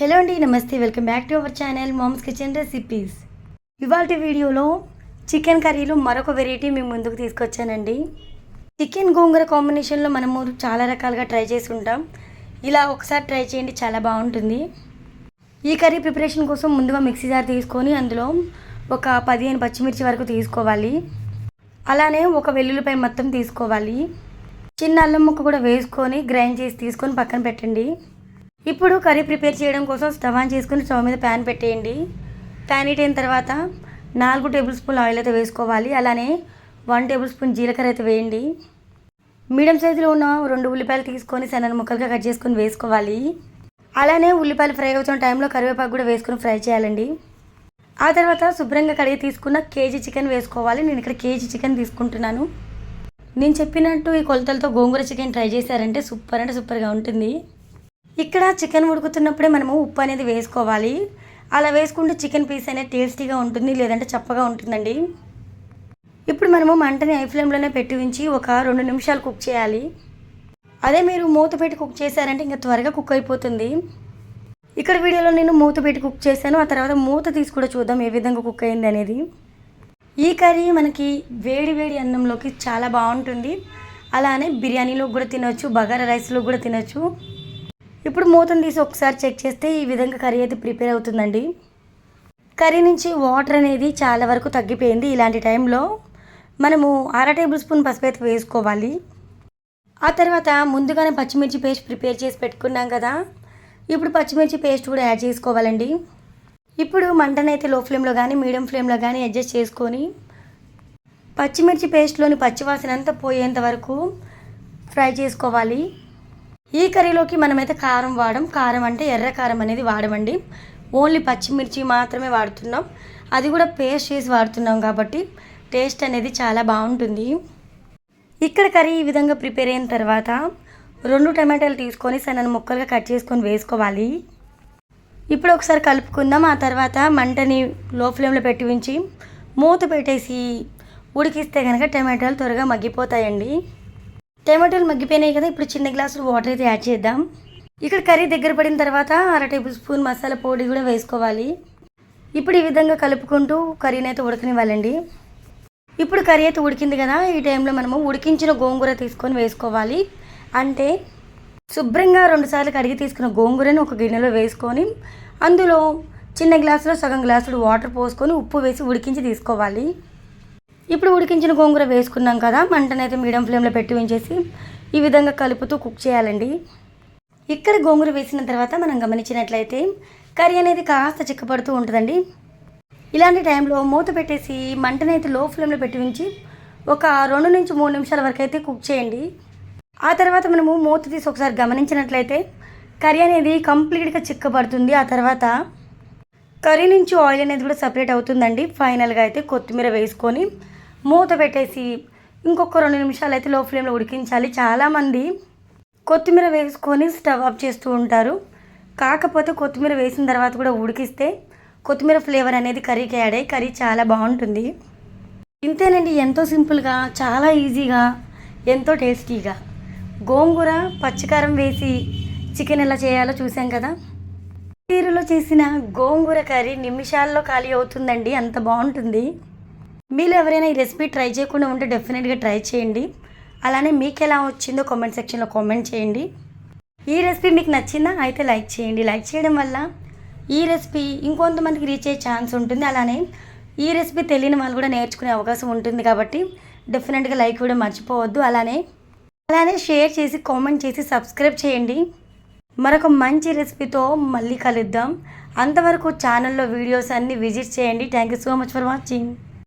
Hello అండి నమస్తే. Welcome back to our channel mom's kitchen recipes. ఇవాళ వీడియోలో చికెన్ కర్రీలో మరొక వెరైటీ మేము ముందుకు తీసుకొచ్చానండి. చికెన్ గోంగూర కాంబినేషన్లో మనము చాలా రకాలుగా ట్రై చేసి ఉంటాం ఇలా ఒకసారి ట్రై చేయండి చాలా బాగుంటుంది. ఈ కర్రీ ప్రిపరేషన్ కోసం ముందుగా మిక్సీ జార్ తీసుకొని అందులో ఒక పదిహేను పచ్చిమిర్చి వరకు తీసుకోవాలి. అలానే ఒక వెల్లుల్లిపై మొత్తం తీసుకోవాలి. చిన్న అల్లం ముక్క కూడా వేసుకొని గ్రైండ్ చేసి తీసుకొని పక్కన పెట్టండి. ఇప్పుడు కర్రీ ప్రిపేర్ చేయడం కోసం స్టవ్ ఆన్ చేసుకుని స్టవ్ మీద ప్యాన్ పెట్టేయండి. ప్యాన్ హీట్ అయిన తర్వాత నాలుగు టేబుల్ స్పూన్ ఆయిల్ అయితే వేసుకోవాలి. అలానే వన్ టేబుల్ స్పూన్ జీలకర్ర అయితే వేయండి. మీడియం సైజులో ఉన్న రెండు ఉల్లిపాయలు తీసుకొని సన్న ముక్కలుగా కట్ చేసుకొని వేసుకోవాలి. అలానే ఉల్లిపాయలు ఫ్రై అవుతున్న టైంలో కరివేపాకు కూడా వేసుకొని ఫ్రై చేయాలండి. ఆ తర్వాత శుభ్రంగా కడిగి తీసుకున్న కేజీ చికెన్ వేసుకోవాలి. నేను ఇక్కడ కేజీ చికెన్ తీసుకుంటున్నాను. నేను చెప్పినట్టు ఈ కొలతలతో గోంగూర చికెన్ ట్రై చేశారంటే సూపర్ అంటే సూపర్గా ఉంటుంది. ఇక్కడ చికెన్ ఉడుకుతున్నప్పుడే మనము ఉప్పు అనేది వేసుకోవాలి. అలా వేసుకుంటే చికెన్ పీస్ అనేది టేస్టీగా ఉంటుంది లేదంటే చప్పగా ఉంటుందండి. ఇప్పుడు మనము మంటని ఐ ఫ్లేమ్లోనే పెట్టి ఉంచి ఒక రెండు నిమిషాలు కుక్ చేయాలి. అదే మీరు మూత పెట్టి కుక్ చేశారంటే ఇంకా త్వరగా కుక్ అయిపోతుంది. ఇక్కడ వీడియోలో నేను మూత పెట్టి కుక్ చేశాను. ఆ తర్వాత మూత తీసి కూడా చూద్దాం ఏ విధంగా కుక్ అయింది అనేది. ఈ కర్రీ మనకి వేడి వేడి అన్నంలోకి చాలా బాగుంటుంది. అలానే బిర్యానీలో కూడా తినొచ్చు బగారా రైస్లో కూడా తినొచ్చు. ఇప్పుడు మూతను తీసి ఒకసారి చెక్ చేస్తే ఈ విధంగా కర్రీ అయితే ప్రిపేర్ అవుతుందండి. కర్రీ నుంచి వాటర్ అనేది చాలా వరకు తగ్గిపోయింది ఇలాంటి టైంలో. మనము అర టేబుల్ స్పూన్ పసుపు అయితే వేసుకోవాలి. ఆ తర్వాత ముందుగానే పచ్చిమిర్చి పేస్ట్ ప్రిపేర్ చేసి పెట్టుకున్నాం కదా. ఇప్పుడు పచ్చిమిర్చి పేస్ట్ కూడా యాడ్ చేసుకోవాలండి. ఇప్పుడు మంటనైతే లో ఫ్లేమ్లో కానీ మీడియం ఫ్లేమ్లో కానీ అడ్జస్ట్ చేసుకొని పచ్చిమిర్చి పేస్ట్లోని పచ్చివాసన అంతా పోయేంత వరకు ఫ్రై చేసుకోవాలి. ఈ కర్రీలోకి మనమైతే కారం వాడం. కారం అంటే ఎర్ర కారం అనేది వాడమండి. ఓన్లీ పచ్చిమిర్చి మాత్రమే వాడుతున్నాం. అది కూడా పేస్ట్ చేసి వాడుతున్నాం కాబట్టి టేస్ట్ అనేది చాలా బాగుంటుంది. ఇక్కడ కర్రీ ఈ విధంగా ప్రిపేర్ అయిన తర్వాత రెండు టమాటాలు తీసుకొని సన్నని ముక్కలుగా కట్ చేసుకొని వేసుకోవాలి. ఇప్పుడు ఒకసారి కలుపుకుందాం. ఆ తర్వాత మంటని లో ఫ్లేమ్లో పెట్టి ఉంచి మూత పెట్టేసి ఉడికిస్తే కనుక టమాటాలు త్వరగా మగ్గిపోతాయండి. టమాటాలు మగ్గిపోయినాయి కదా ఇప్పుడు చిన్న గ్లాసులు వాటర్ అయితే యాడ్ చేద్దాం. ఇక్కడ కర్రీ దగ్గర పడిన తర్వాత అర టేబుల్ స్పూన్ మసాలా పొడి కూడా వేసుకోవాలి. ఇప్పుడు ఈ విధంగా కలుపుకుంటూ కర్రీని అయితే ఉడకనివ్వాలండి. ఇప్పుడు కర్రీ అయితే ఉడికింది కదా ఈ టైంలో మనము ఉడికించిన గోంగూర తీసుకొని వేసుకోవాలి. అంటే శుభ్రంగా రెండుసార్లు కడిగి తీసుకున్న గోంగూరని ఒక గిన్నెలో వేసుకొని అందులో చిన్న గ్లాసులో సగం గ్లాసులు వాటర్ పోసుకొని ఉప్పు వేసి ఉడికించి తీసుకోవాలి. ఇప్పుడు ఉడికించిన గోంగూర వేసుకున్నాం కదా మంటనైతే మీడియం ఫ్లేమ్లో పెట్టి ఉంచేసి ఈ విధంగా కలుపుతూ కుక్ చేయాలండి. ఇక్కడ గోంగూర వేసిన తర్వాత మనం గమనించినట్లయితే కర్రీ అనేది కాస్త చిక్కపడుతూ ఉంటుందండి. ఇలాంటి టైంలో మూత పెట్టేసి మంటనైతే లో ఫ్లేమ్లో పెట్టి ఉంచి ఒక రెండు నుంచి మూడు నిమిషాల వరకు అయితే కుక్ చేయండి. ఆ తర్వాత మనము మూత తీసి ఒకసారి గమనించినట్లయితే కర్రీ అనేది కంప్లీట్గా చిక్కబడుతుంది ఆ తర్వాత కర్రీ నుంచి ఆయిల్ అనేది కూడా సపరేట్ అవుతుందండి. ఫైనల్గా అయితే కొత్తిమీర వేసుకొని మూత పెట్టేసి ఇంకొక రెండు నిమిషాలు అయితే లో ఫ్లేమ్లో ఉడికించాలి చాలామంది కొత్తిమీర వేసుకొని స్టవ్ ఆఫ్ చేస్తూ ఉంటారు. కాకపోతే కొత్తిమీర వేసిన తర్వాత కూడా ఉడికిస్తే కొత్తిమీర ఫ్లేవర్ అనేది కర్రీకి యాడ్ అయ్యి కర్రీ చాలా బాగుంటుంది. ఇంతేనండి ఎంతో సింపుల్గా చాలా ఈజీగా ఎంతో టేస్టీగా గోంగూర పచ్చికారం వేసి చికెన్ ఎలా చేయాలో చూసాం కదా. తీరులో చేసిన గోంగూర కర్రీ నిమిషాల్లో ఖాళీ అవుతుందండి అంత బాగుంటుంది. మీరు ఎవరైనా ఈ రెసిపీ ట్రై చేయకుండా ఉంటే డెఫినెట్గా ట్రై చేయండి. అలానే మీకు ఎలా వచ్చిందో కామెంట్ సెక్షన్లో కామెంట్ చేయండి. ఈ రెసిపీ మీకు నచ్చిందా? అయితే లైక్ చేయండి. లైక్ చేయడం వల్ల ఈ రెసిపీ ఇంకొంతమందికి రీచ్ అయ్యే ఛాన్స్ ఉంటుంది. అలానే ఈ రెసిపీ తెలియని వాళ్ళు కూడా నేర్చుకునే అవకాశం ఉంటుంది కాబట్టి డెఫినెట్గా లైక్ కూడా మర్చిపోవద్దు. అలానే అలానే షేర్ చేసి కామెంట్ చేసి సబ్స్క్రైబ్ చేయండి. మరొక మంచి రెసిపీతో మళ్ళీ కలుద్దాం. అంతవరకు ఛానల్లో వీడియోస్ అన్నీ విజిట్ చేయండి. Thank you so much for watching.